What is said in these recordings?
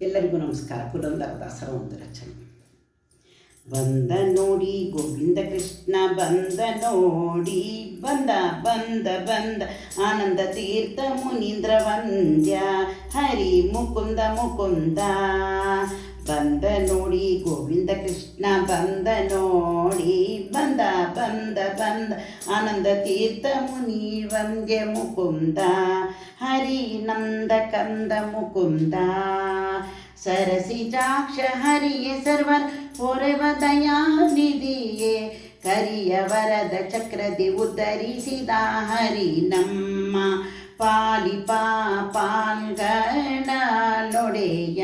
ಎಲ್ಲರಿಗೂ ನಮಸ್ಕಾರ ಪುರಂದರದಾಸರ ಒಂದು ರಚನೆ ಬಂದ ನೋಡಿ ಗೋವಿಂದ ಕೃಷ್ಣ ಬಂದ ನೋಡಿ ಬಂದ ಬಂದ ಬಂದ ಆನಂದ ತೀರ್ಥ ಮುನೀಂದ್ರ ವಂದ್ಯ ಹರಿ ಮುಕುಂದ ಮುಕುಂದ ಬಂದ ನೋಡಿ ಗೋವಿಂದ ಕೃಷ್ಣ ಬಂದ ನೋಡಿ ಬಂದ ಬಂದ ಬಂದ ಆನಂದ ತೀರ್ಥ ಮುನಿ ವಂದ್ಯ ಮುಕುಂದ ಹರಿ ನಂದ ಕಂದ ಮುಕುಂದ ಸರಸಿಜಾಕ್ಷ ಹರಿಯೇ ಸರ್ವರ್ ಪೊರೆವ ದಯಾನಿಧಿಯೇ ಕರಿಯ ವರದ ಚಕ್ರದಿ ಉದ್ಧರಿಸಿದ ಹರಿ ನಮ್ಮ ಪಾಲಿಪ ಪಾಲ್ಗಣ ನೊಡೆಯ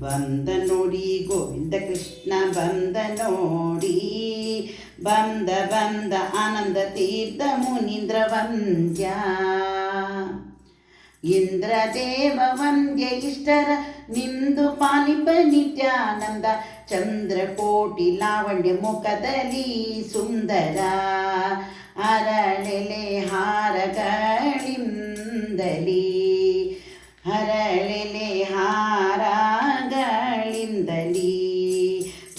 ಬಂದ ನೋಡಿ ಗೋವಿಂದ ಕೃಷ್ಣ ಬಂದ ನೋಡಿ ಬಂದ ಬಂದ ಆನಂದ ತೀರ್ಥ ಮುನೀಂದ್ರ ವಂದ್ಯ ಇಂದ್ರದೇವ ವಂದ್ಯ ಇಷ್ಟರ ನಿಂದು ಪಾನಿಪ ನಿತ್ಯಾನಂದ ಚಂದ್ರಕೋಟಿ ಲಾವಣ್ಯ ಮುಖದಲ್ಲಿ ಸುಂದರ ಅರಳೆಲೆ ಹಾರಗಳಿಂದಲಿ. ಹರಳೆಲೆ ಹಾರಗಳಿಂದಲಿ.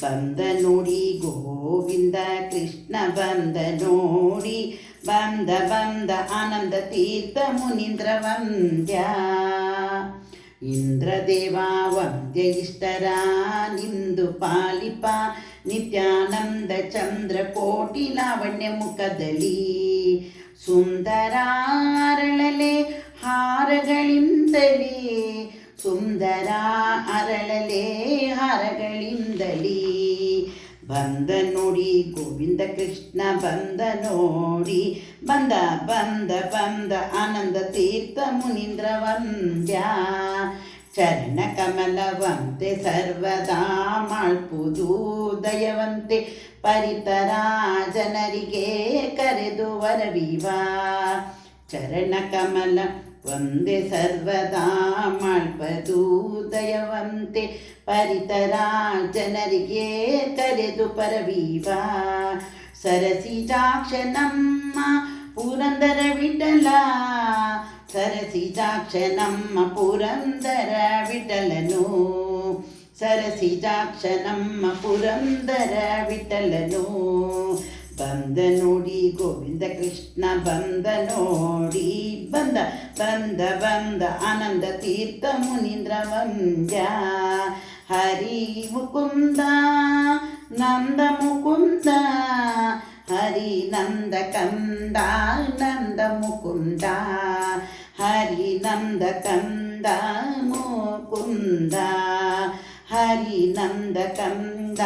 ಬಂದ ನೋಡಿ ಗೋವಿಂದ ಕೃಷ್ಣ ಬಂದ ನೋಡಿ ಬಂದ ಬಂದ ಆನಂದ ತೀರ್ಥ ಮುನೀಂದ್ರ ವಂದ್ಯ. ಇಂದ್ರದೇವ ವಂದ್ಯ ಇಷ್ಟರ ನಿಂದು ಪಾಲಿಪ ನಿತ್ಯಾನಂದ ಚಂದ್ರ ಕೋಟಿ ಲಾವಣ್ಯ ಮುಖದಲ್ಲಿ. ಸುಂದರ ಅರಳಲೆ ಹಾರಗಳಿಂದಲೇ, ಸುಂದರ ಅರಳಲೆ ಹಾರಗಳಿಂದಲೇ. ಬಂದ ನೋಡಿ, ಗೋವಿಂದ ಕೃಷ್ಣ ಬಂದ ನೋಡಿ. ಬಂದ ಬಂದ ಬಂದ ಆನಂದ ತೀರ್ಥ ಮುನೀಂದ್ರ ವಂದ್ಯ. ಚರಣ ಕಮಲವಂತೆ ಸರ್ವದಾ ಮಾಡ್ಪುದು ದಯವಂತೆ. ಪರಿತರ ಜನರಿಗೆ ಕರೆದು ವರವಿವ. ಚರಣ ಕಮಲ वन्दे सर्वदा माल्पदूदयवन्ते परितरा जनरिगे तरेतु परवीवा सरसिजाक्षनम्म पुरन्दरविठला సరసిజాక్షనమ్మ పురందర విటలను సరసిజాక్షనమ్మ పురందర విటలను ವಿಠಲನು ಸರಸಿಜಾಕ್ಷ ನಮ್ಮ ಪುರಂದರ ವಿಠಲನು ಬಂದ ನೋಡಿ ಗೋವಿಂದ ಕೃಷ್ಣ ಬಂದ ನೋಡಿ ಬಂದ ಬಂದ ಬಂದ ಆನಂದ ತೀರ್ಥ ಮುನೀಂದ್ರ ವಂದ್ಯ ಹರಿ ಮುಕುಂದ ನಂದ ಮುಕುಂದ ಹರಿ ನಂದ ಕಂದ ನಂದ ಮುಕುಂದ ಹರಿ ನಂದ ಕಂದ ಮುಕುಂದ ಹರಿ ನಂದ ಕಂದ